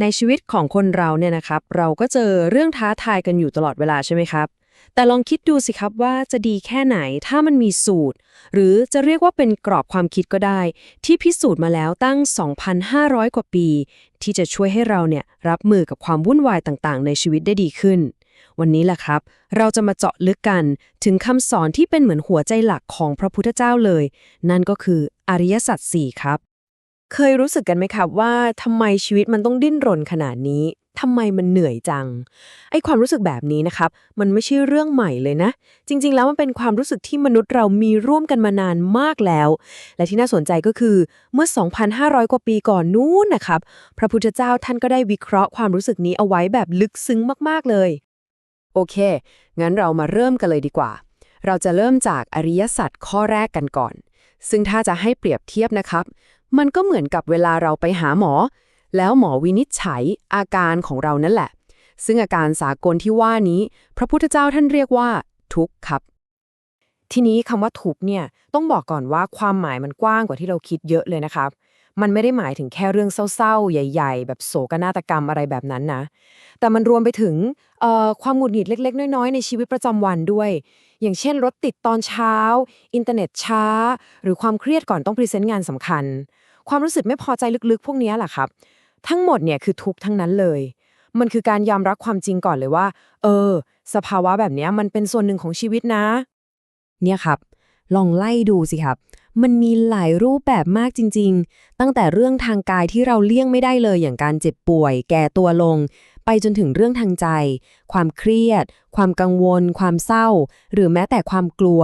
ในชีวิตของคนเราเนี่ยนะครับ เราก็เจอเรื่องท้าทายกันอยู่ตลอดเวลาใช่ไหมครับ แต่ลองคิดดูสิครับว่าจะดีแค่ไหนถ้ามันมีสูตร หรือจะเรียกว่าเป็นกรอบความคิดก็ได้ ที่พิสูจน์มาแล้วตั้ง 2,500 กว่าปี ที่จะช่วยให้เราเนี่ยรับมือกับความวุ่นวายต่างๆ ในชีวิตได้ดีขึ้น วันนี้แหละครับ เราจะมาเจาะลึกกันถึงคำสอนที่เป็นเหมือนหัวใจหลักของพระพุทธเจ้าเลย นั่นก็คืออริยสัจสี่ครับ เคยรู้สึกกันไหมครับว่าทำไมชีวิตมันต้องดิ้นรนขนาดนี้ทำไมมันเหนื่อยจัง ไอความรู้สึกแบบนี้นะครับ มันไม่ใช่เรื่องใหม่เลยนะ จริง ๆ แล้วมันเป็นความรู้สึกที่มนุษย์เรามีร่วมกันมานานมากแล้ว และที่น่าสนใจก็คือเมื่อ 2,500 กว่าปีก่อนนู้นนะครับ พระพุทธเจ้าท่านก็ได้วิเคราะห์ความรู้สึกนี้เอาไว้แบบลึกซึ้งมากๆเลย โอเค งั้นเรามาเริ่มกันเลยดีกว่า เราจะเริ่มจากอริยสัจข้อแรกกันก่อน ซึ่งถ้าจะให้เปรียบเทียบนะครับ มันก็เหมือนกับเวลาเราไปหาหมอ แล้วหมอวินิจฉัยอาการของเรานั่นแหละ ซึ่งอาการสากลที่ว่านี้ พระพุทธเจ้าท่านเรียกว่า ทุกข์ครับ ทีนี้คำว่าทุกข์เนี่ยต้องบอกก่อนว่าความหมายมันกว้างกว่าที่เราคิดเยอะเลยนะครับมันไม่ได้หมายถึงแค่เรื่องเศร้าๆ ใหญ่ ๆ แบบโศกนาฏกรรมอะไรแบบนั้นนะ แต่มันรวมไปถึงเอ่อความหงุดหงิดเล็ก ๆ น้อยๆ ในชีวิตประจำวันด้วย อย่างเช่นรถติดตอนเช้า อินเทอร์เน็ตช้า หรือความเครียดก่อนต้องพรีเซนต์งานสำคัญ ความรู้สึกไม่พอใจลึกๆ พวกนี้แหละครับ ทั้งหมดเนี่ยคือทุกทั้งนั้นเลย มันคือการยอมรับความจริงก่อนเลยว่า เออ สภาวะแบบนี้มันเป็นส่วนหนึ่งของชีวิตนะ เนี่ยครับ ลองไล่ดูสิครับ มันมีหลายรูปแบบมากจริง ๆ ตั้งแต่เรื่องทางกายที่เราเลี่ยงไม่ได้เลยอย่างการเจ็บป่วย แก่ตัวลงไปจนถึงเรื่องทางใจ ความเครียด ความกังวล ความเศร้า หรือแม้แต่ความกลัว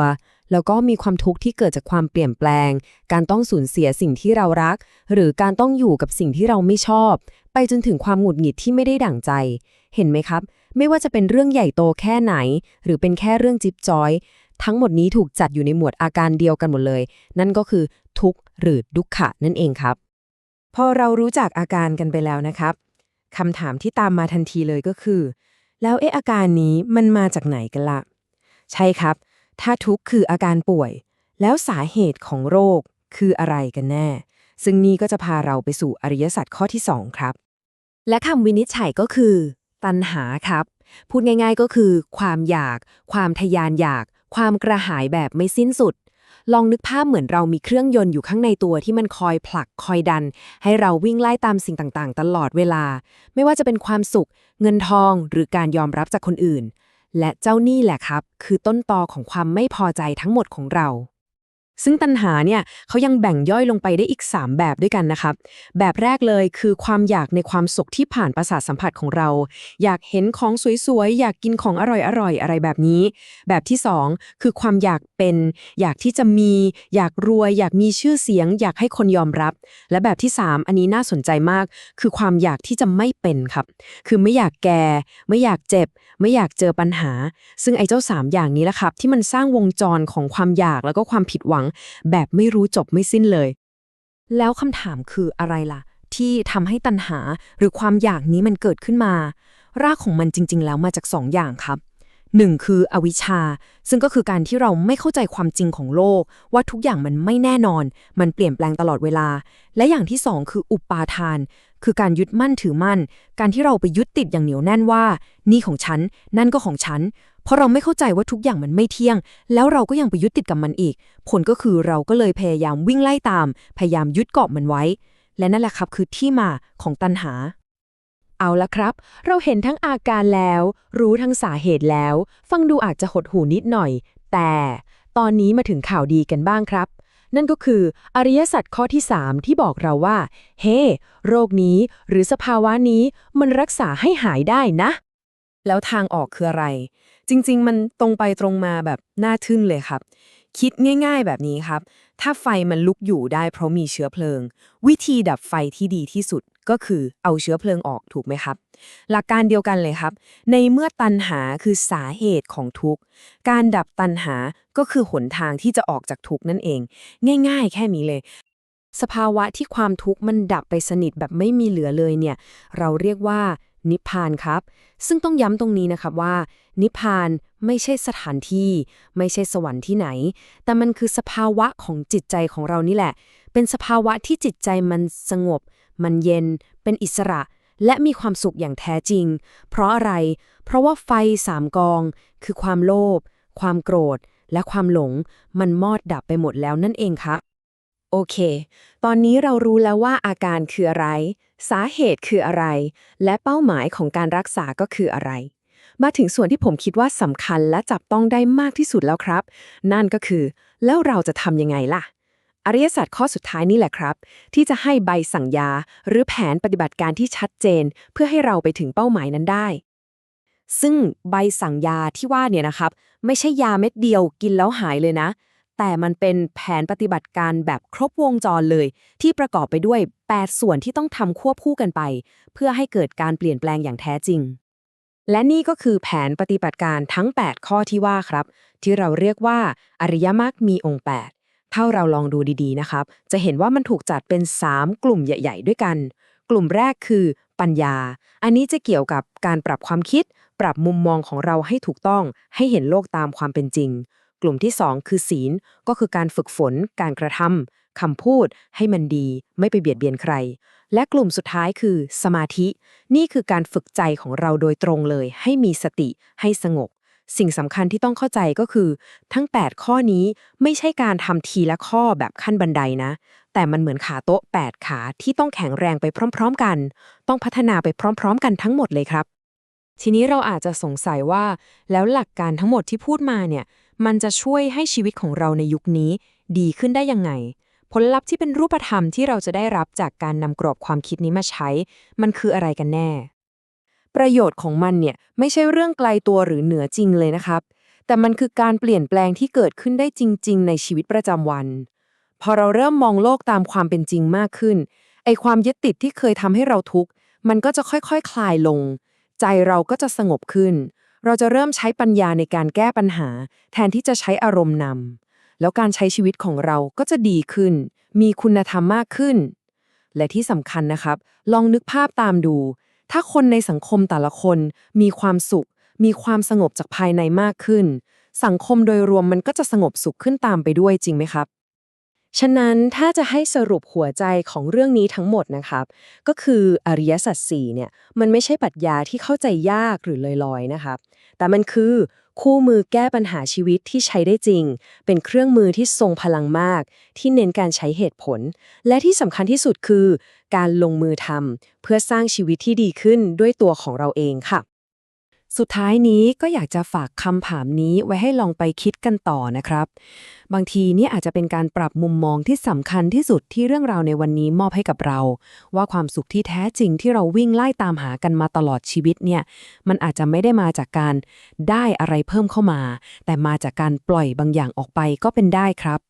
แล้วก็มีความทุกข์ที่เกิดจากความเปลี่ยนแปลง การต้องสูญเสียสิ่งที่เรารัก หรือการต้องอยู่กับสิ่งที่เราไม่ชอบ ไปจนถึงความหงุดหงิดที่ไม่ได้ดั่งใจ เห็นไหมครับ ไม่ว่าจะเป็นเรื่องใหญ่โตแค่ไหน หรือเป็นแค่เรื่องจิ๊บจอย ทั้งหมดนี้ถูกจัดอยู่ในหมวดอาการเดียวกันหมดเลย นั่นก็คือทุกข์หรือดุขะนั่นเองครับ พอเรารู้จักอาการกันไปแล้วนะครับคำถามที่ตามมาทันทีเลยก็คือ แล้วเอะอาการนี้มันมาจากไหนกันละ่ะ ใช่ครับ ถ้าทุกข์คืออาการป่วย แล้วสาเหตุของโรคคืออะไรกันแน่ ซึ่งนี่ก็จะพาเราไปสู่อริยสัจข้อที่ 2 ครับ และคำวินิจฉัยก็คือ ตัณหาครับ พูดง่ายๆก็คือ ความอยาก ความทยานอยาก ความกระหายแบบไม่สิ้นสุด ลองนึกภาพเหมือนเรามีเครื่องยนต์อยู่ข้างในตัวที่มันคอยผลักคอยดัน ให้เราวิ่งไล่ตามสิ่งต่างๆ ตลอดเวลา ไม่ว่าจะเป็นความสุข เงินทองหรือการยอมรับจากคนอื่น และเจ้านี่แหละครับ คือต้นตอของความไม่พอใจทั้งหมดของเรา ซึ่งตัณหาเนี่ยเขายังแบ่งย่อยลงไปได้อีก 3 แบบด้วยกันนะครับ แบบแรกเลยคือความอยากในความสุขที่ผ่านประสาทสัมผัสของเรา อยากเห็นของสวยๆ อยากกินของอร่อยๆ อะไรแบบนี้ แบบที่ 2 คือความอยากเป็น อยากที่จะมี อยากรวย อยากมีชื่อเสียง อยากให้คนยอมรับ และแบบที่ 3 อันนี้น่าสนใจมาก คือความอยากที่จะไม่เป็นครับ คือไม่อยากแก่ ไม่อยากเจ็บ ไม่อยากเจอปัญหา ซึ่งไอ้เจ้า 3 อย่างนี้แหละครับ ที่มันสร้างวงจรของความอยากแล้วก็ความผิดหวังแบบไม่รู้จบไม่สิ้นเลย แล้วคำถามคืออะไรล่ะ ที่ทำให้ตัณหาหรือความอยากนี้มันเกิดขึ้นมา รากของมันจริง ๆ แล้วมาจากสองอย่างครับหนึ่งคืออวิชชา ซึ่งก็คือการที่เราไม่เข้าใจความจริงของโลก ว่าทุกอย่างมันไม่แน่นอน มันเปลี่ยนแปลงตลอดเวลา และอย่างที่สองคืออุปาทาน คือการยึดมั่นถือมั่น การที่เราไปยึดติดอย่างเหนียวแน่นว่า นี่ของฉัน นั่นก็ของฉัน เพราะเราไม่เข้าใจว่าทุกอย่างมันไม่เที่ยง แล้วเราก็ยังไปยึดติดกับมันอีก ผลก็คือเราก็เลยพยายามวิ่งไล่ตาม พยายามยึดเกาะมันไว้ และนั่นแหละครับคือที่มาของตัณหา เอาละครับ เราเห็นทั้งอาการแล้ว รู้ทั้งสาเหตุแล้ว ฟังดูอาจจะหดหูนิดหน่อย แต่ตอนนี้มาถึงข่าวดีกันบ้างครับ นั่นก็คืออริยสัจข้อที่ 3 ที่บอกเราว่า เฮ้โรคนี้หรือสภาวะนี้มันรักษาให้หายได้นะ แล้วทางออกคืออะไร จริง ๆ มันตรงไปตรงมาแบบน่าทึ่งเลยครับ คิดง่าย ๆ แบบนี้ครับ ถ้าไฟมันลุกอยู่ได้เพราะมีเชื้อเพลิง วิธีดับไฟที่ดีที่สุดก็คือเอาเชื้อเพลิงออกถูกไหมครับ หลักการเดียวกันเลยครับ ในเมื่อตัณหาคือสาเหตุของทุกข์ การดับตัณหาก็คือหนทางที่จะออกจากทุกข์นั่นเอง ง่าย ๆ แค่นี้เลย สภาวะที่ความทุกข์มันดับไปสนิทแบบไม่มีเหลือเลยเนี่ย เราเรียกว่า นิพพานครับ ซึ่งต้องย้ำตรงนี้นะครับว่า นิพพานไม่ใช่สถานที่ ไม่ใช่สวรรค์ที่ไหน แต่มันคือสภาวะของจิตใจของเรานี่แหละ เป็นสภาวะที่จิตใจมันสงบ มันเย็น เป็นอิสระ และมีความสุขอย่างแท้จริง เพราะอะไร เพราะว่าไฟสามกอง คือความโลภความโกรธ และความหลง มันมอดดับไปหมดแล้วนั่นเองครับ โอเค ตอนนี้เรารู้แล้วว่าอาการคืออะไร สาเหตุคืออะไร และเป้าหมายของการรักษาก็คืออะไร มาถึงส่วนที่ผมคิดว่าสำคัญและจับต้องได้มากที่สุดแล้วครับ นั่นก็คือ แล้วเราจะทำยังไงล่ะ อริยศาสัจข้อสุดท้ายนี่แหละครับ ที่จะให้ใบสั่งยา หรือแผนปฏิบัติการที่ชัดเจน เพื่อให้เราไปถึงเป้าหมายนั้นได้ ซึ่งใบสั่งยาที่ว่าเนี่ยนะครับ ไม่ใช่ยาเม็ดเดียวกินแล้วหายเลยนะ แต่มันเป็นแผนปฏิบัติการแบบครบวงจรเลย ที่ประกอบไปด้วย 8 ส่วนที่ต้องทำควบคู่กันไป เพื่อให้เกิดการเปลี่ยนแปลงอย่างแท้จริง และนี่ก็คือแผนปฏิบัติการทั้ง 8 ข้อที่ว่าครับ ที่เราเรียกว่า อริยมรรคมีองค์ 8 ถ้าเราลองดูดีๆนะครับ จะเห็นว่ามันถูกจัดเป็น 3 กลุ่มใหญ่ ๆ ด้วยกัน กลุ่มแรกคือปัญญา อันนี้จะเกี่ยวกับการปรับความคิด ปรับมุมมองของเราให้ถูกต้อง ให้เห็นโลกตามความเป็นจริง กลุ่มที่ 2 คือศีล ก็คือการฝึกฝน การกระทำคำพูดให้มันดี ไม่ไปเบียดเบียนใคร และกลุ่มสุดท้ายคือสมาธิ นี่คือการฝึกใจของเราโดยตรงเลย ให้มีสติ ให้สงบ สิ่งสำคัญที่ต้องเข้าใจก็คือ ทั้ง 8 ข้อนี้ไม่ใช่การทำทีละข้อแบบขั้นบันไดนะ แต่มันเหมือนขาโต๊ะ 8 ขาที่ต้องแข็งแรงไปพร้อม ๆ กัน ต้องพัฒนาไปพร้อม ๆ กันทั้งหมดเลยครับทีนี้เราอาจจะสงสัยว่า แล้วหลักการทั้งหมดที่พูดมาเนี่ย มันจะช่วยให้ชีวิตของเราในยุคนี้ ดีขึ้นได้ยังไง ผลลัพธ์ที่เป็นรูปธรรมที่เราจะได้รับจากการนำกรอบความคิดนี้มาใช้ มันคืออะไรกันแน่ ประโยชน์ของมันเนี่ยไม่ใช่เรื่องไกลตัวหรือเหนือจริงเลยนะครับ แต่มันคือการเปลี่ยนแปลงที่เกิดขึ้นได้จริง ๆ ในชีวิตประจำวัน พอเราเริ่มมองโลกตามความเป็นจริงมากขึ้นไอความยึดติดที่เคยทำให้เราทุกข์มันก็จะค่อยๆคคลายลง ใจเราก็จะสงบขึ้น เราจะเริ่มใช้ปัญญาในการแก้ปัญหา แทนที่จะใช้อารมณ์นำแล้วการใช้ชีวิตของเราก็จะดีขึ้น มีคุณธรรมมากขึ้น และที่สำคัญนะครับ ลองนึกภาพตามดู ถ้าคนในสังคมแต่ละคน มีความสุข มีความสงบจากภายในมากขึ้น สังคมโดยรวมมันก็จะสงบสุขขึ้นตามไปด้วยจริงไหมครับ ฉะนั้นถ้าจะให้สรุปหัวใจของเรื่องนี้ทั้งหมดนะครับ ก็คืออริยสัจสี่เนี่ยมันไม่ใช่ปรัชญาที่เข้าใจยากหรือลอยๆนะครับ แต่มันคือคู่มือแก้ปัญหาชีวิตที่ใช้ได้จริง เป็นเครื่องมือที่ทรงพลังมาก ที่เน้นการใช้เหตุผล และที่สำคัญที่สุดคือ การลงมือทำเพื่อสร้างชีวิตที่ดีขึ้นด้วยตัวของเราเองค่ะ สุดท้ายนี้ก็อยากจะฝากคำถามนี้ไว้ให้ลองไปคิดกันต่อนะครับ บางทีนี่อาจจะเป็นการปรับมุมมองที่สำคัญที่สุดที่เรื่องราวในวันนี้มอบให้กับเรา ว่าความสุขที่แท้จริงที่เราวิ่งไล่ตามหากันมาตลอดชีวิตเนี่ย มันอาจจะไม่ได้มาจากการได้อะไรเพิ่มเข้ามา แต่มาจากการปล่อยบางอย่างออกไปก็เป็นได้ครับ